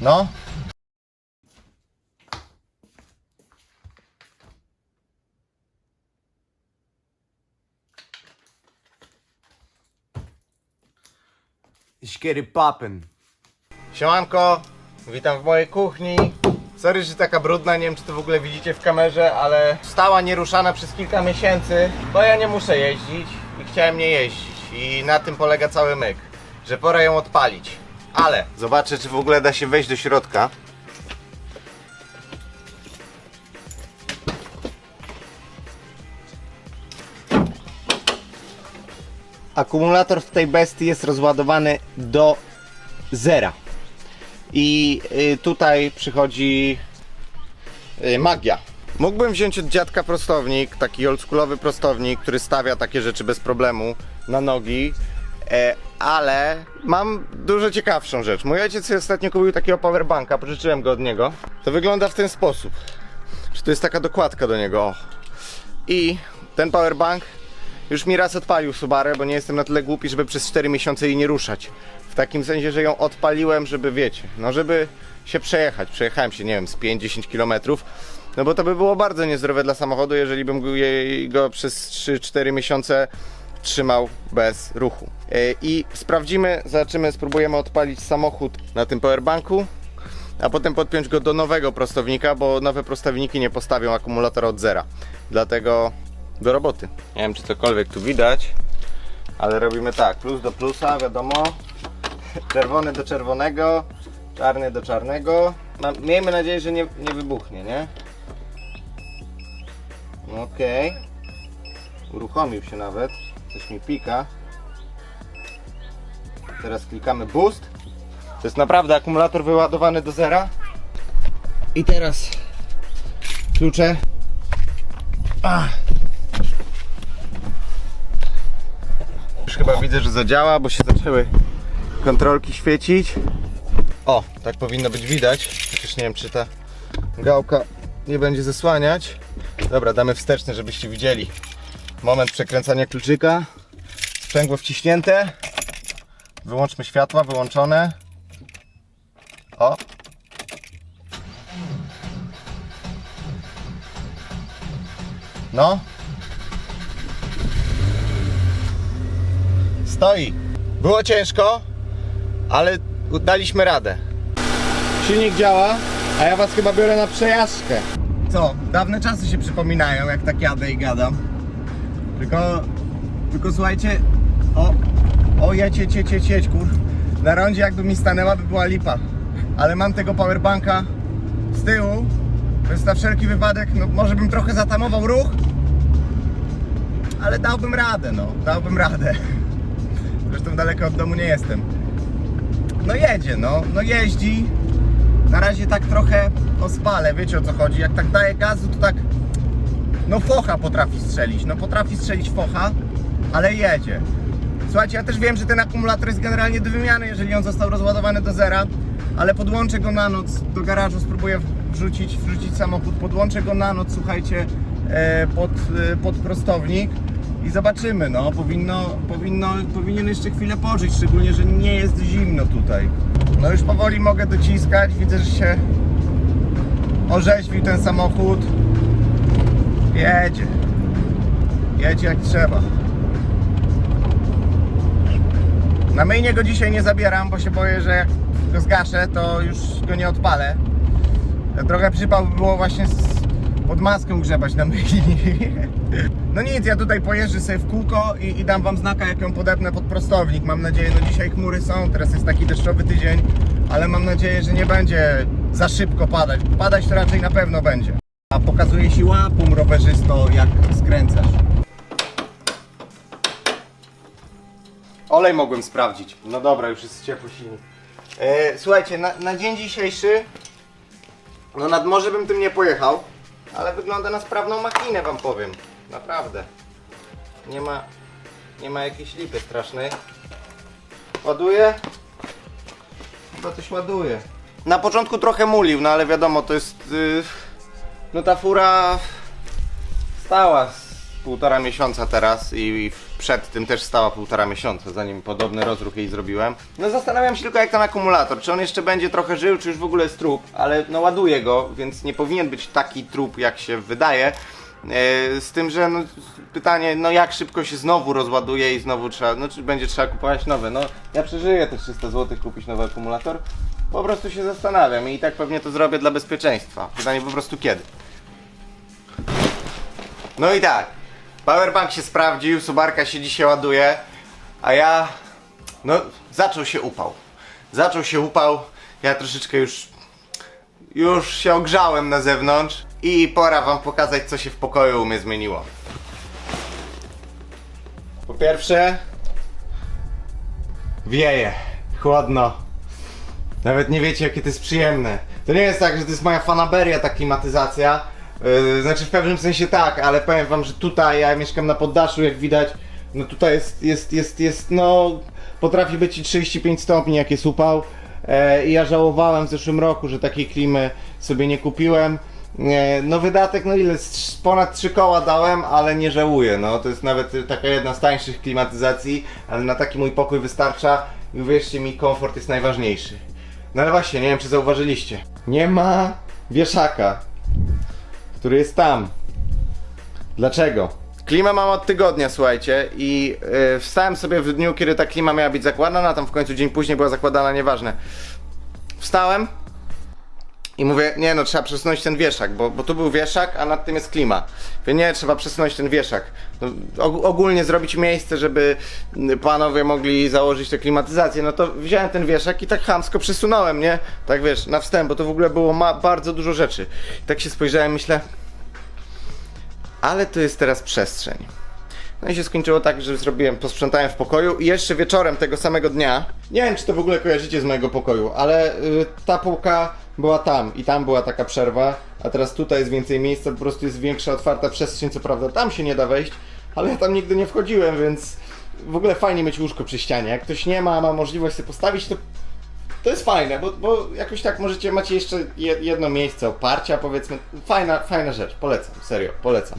No. Szkiery papem. Siemanko, witam w mojej kuchni. Sorry, że taka brudna, nie wiem czy to w ogóle widzicie w kamerze, ale stała nieruszana przez kilka miesięcy, bo ja nie muszę jeździć i chciałem nie jeździć. I na tym polega cały myk, że pora ją odpalić. Ale zobaczę, czy w ogóle da się wejść do środka. Akumulator w tej bestii jest rozładowany do zera. I y, tutaj przychodzi y, magia. Mógłbym wziąć od dziadka prostownik, taki oldschoolowy prostownik, który stawia takie rzeczy bez problemu na nogi, e, ale mam dużo ciekawszą rzecz. Mój ojciec ostatnio kupił takiego powerbanka, pożyczyłem go od niego. To wygląda w ten sposób. Czy to jest taka dokładka do niego? O. I ten powerbank już mi raz odpalił Subaru, bo nie jestem na tyle głupi, żeby przez 4 miesiące jej nie ruszać. W takim sensie, że ją odpaliłem, żeby wiecie, no żeby się przejechać. Przejechałem się, nie wiem, z 5-10 km. No bo to by było bardzo niezdrowe dla samochodu, jeżeli bym go przez 3-4 miesiące trzymał bez ruchu. E, I sprawdzimy, zobaczymy, spróbujemy odpalić samochód na tym powerbanku, a potem podpiąć go do nowego prostownika, bo nowe prostowniki nie postawią akumulatora od zera. Dlatego do roboty. Nie wiem, czy cokolwiek tu widać, ale robimy tak, plus do plusa, wiadomo, czerwony do czerwonego, czarny do czarnego. Miejmy nadzieję, że nie, nie wybuchnie, nie? Okej. Uruchomił się nawet, coś mi pika. Teraz klikamy boost. To jest naprawdę akumulator wyładowany do zera. I teraz klucze. Ach. Już chyba widzę, że zadziała, bo się zaczęły kontrolki świecić. O, tak powinno być widać. Chociaż nie wiem, czy ta gałka nie będzie zasłaniać. Dobra, damy wsteczny, żebyście widzieli. Moment przekręcania kluczyka. Sprzęgło wciśnięte. Wyłączmy światła, wyłączone. O. No. Stoi. Było ciężko, ale daliśmy radę. Silnik działa, a ja was chyba biorę na przejażdżkę. Co? Dawne czasy się przypominają, jak tak jadę i gadam. Tylko, tylko słuchajcie, o, o jedź, jedź, jedź, jedź, jedź, kur. Na rondzie jakby mi stanęła, by była lipa. Ale mam tego powerbanka z tyłu, więc na wszelki wypadek, no może bym trochę zatamował ruch, ale dałbym radę, no, dałbym radę. Zresztą daleko od domu nie jestem. No jedzie, no, no jeździ. Na razie tak trochę ospale, wiecie o co chodzi. Jak tak daje gazu, to tak, no focha potrafi strzelić. No potrafi strzelić focha, ale jedzie. Słuchajcie, ja też wiem, że ten akumulator jest generalnie do wymiany, jeżeli on został rozładowany do zera, ale podłączę go na noc do garażu, spróbuję wrzucić, wrzucić samochód, podłączę go na noc, słuchajcie, e, pod, e, pod prostownik i zobaczymy, no, powinno, powinno, powinien jeszcze chwilę pożyć, szczególnie, że nie jest zimno tutaj. No już powoli mogę dociskać, widzę, że się orzeźwił ten samochód. Jedzie. Jedzie jak trzeba. Na myjnie go dzisiaj nie zabieram, bo się boję, że jak go zgaszę, to już go nie odpalę. Trochę przypał by było właśnie z, pod maską grzebać na myjni. No nic, ja tutaj pojeżdżę sobie w kółko i, i dam wam znaka, jak ją podepnę pod prostownik. Mam nadzieję, no dzisiaj chmury są, teraz jest taki deszczowy tydzień, ale mam nadzieję, że nie będzie za szybko padać. Padać to raczej na pewno będzie. A pokazuje ci łapą rowerzysto, jak skręcasz. Olej mogłem sprawdzić. No dobra, już jest ciepły silnik. E, słuchajcie, na, na dzień dzisiejszy no nad morze bym tym nie pojechał, ale wygląda na sprawną machinę wam powiem. Naprawdę. Nie ma nie ma jakiejś lipy strasznej. Ładuje? Chyba coś ładuje. Na początku trochę mulił, no ale wiadomo, to jest yy, no ta fura stała z półtora miesiąca teraz i, przed tym też stała półtora miesiąca, zanim podobny rozruch jej zrobiłem. No zastanawiam się tylko jak ten akumulator, czy on jeszcze będzie trochę żył, czy już w ogóle jest trup, ale no ładuję go, więc nie powinien być taki trup jak się wydaje. E, Z tym, że no, pytanie, no jak szybko się znowu rozładuje i znowu trzeba, no czy będzie trzeba kupować nowe. No ja przeżyję te 300 zł kupić nowy akumulator. Po prostu się zastanawiam i tak pewnie to zrobię dla bezpieczeństwa. Pytanie po prostu kiedy. No i tak, powerbank się sprawdził, subarka się dzisiaj ładuje, a ja, no zaczął się upał. Zaczął się upał, ja troszeczkę już, już się ogrzałem na zewnątrz i pora wam pokazać co się w pokoju u mnie zmieniło. Po pierwsze, wieje, chłodno. Nawet nie wiecie, jakie to jest przyjemne. To nie jest tak, że to jest moja fanaberia, ta klimatyzacja. Yy, znaczy, w pewnym sensie tak, ale powiem wam, że tutaj ja mieszkam na poddaszu, jak widać. No tutaj jest, jest, jest, jest, no. Potrafi być i 35 stopni, jak jest upał. E, I ja żałowałem w zeszłym roku, że takiej klimy sobie nie kupiłem. E, No wydatek, no ile? Ponad 3 koła dałem, ale nie żałuję. No to jest nawet taka jedna z tańszych klimatyzacji, ale na taki mój pokój wystarcza. I uwierzcie mi, komfort jest najważniejszy. No ale właśnie, nie wiem czy zauważyliście. Nie ma wieszaka, który jest tam. Dlaczego? Klimę mam od tygodnia, słuchajcie, i yy, wstałem sobie w dniu, kiedy ta klima miała być zakładana, tam w końcu dzień później była zakładana, nieważne. Wstałem i mówię, nie no, trzeba przesunąć ten wieszak, bo, bo tu był wieszak, a nad tym jest klima. Mówię, nie, trzeba przesunąć ten wieszak. No, og- ogólnie zrobić miejsce, żeby mm, panowie mogli założyć tę klimatyzację. No to wziąłem ten wieszak i tak chamsko przesunąłem, nie? Tak wiesz, na wstęp, bo to w ogóle było bardzo dużo rzeczy. I tak się spojrzałem, myślę, ale to jest teraz przestrzeń. No i się skończyło tak, że zrobiłem, posprzątałem w pokoju i jeszcze wieczorem tego samego dnia, nie wiem czy to w ogóle kojarzycie z mojego pokoju, ale y, ta półka była tam i tam była taka przerwa, a teraz tutaj jest więcej miejsca, po prostu jest większa, otwarta przestrzeń, co prawda tam się nie da wejść, ale ja tam nigdy nie wchodziłem, więc w ogóle fajnie mieć łóżko przy ścianie. Jak ktoś nie ma, ma możliwość sobie postawić, to to jest fajne, bo, bo jakoś tak możecie, macie jeszcze je- jedno miejsce oparcia, powiedzmy. Fajna, fajna rzecz, polecam, serio, polecam.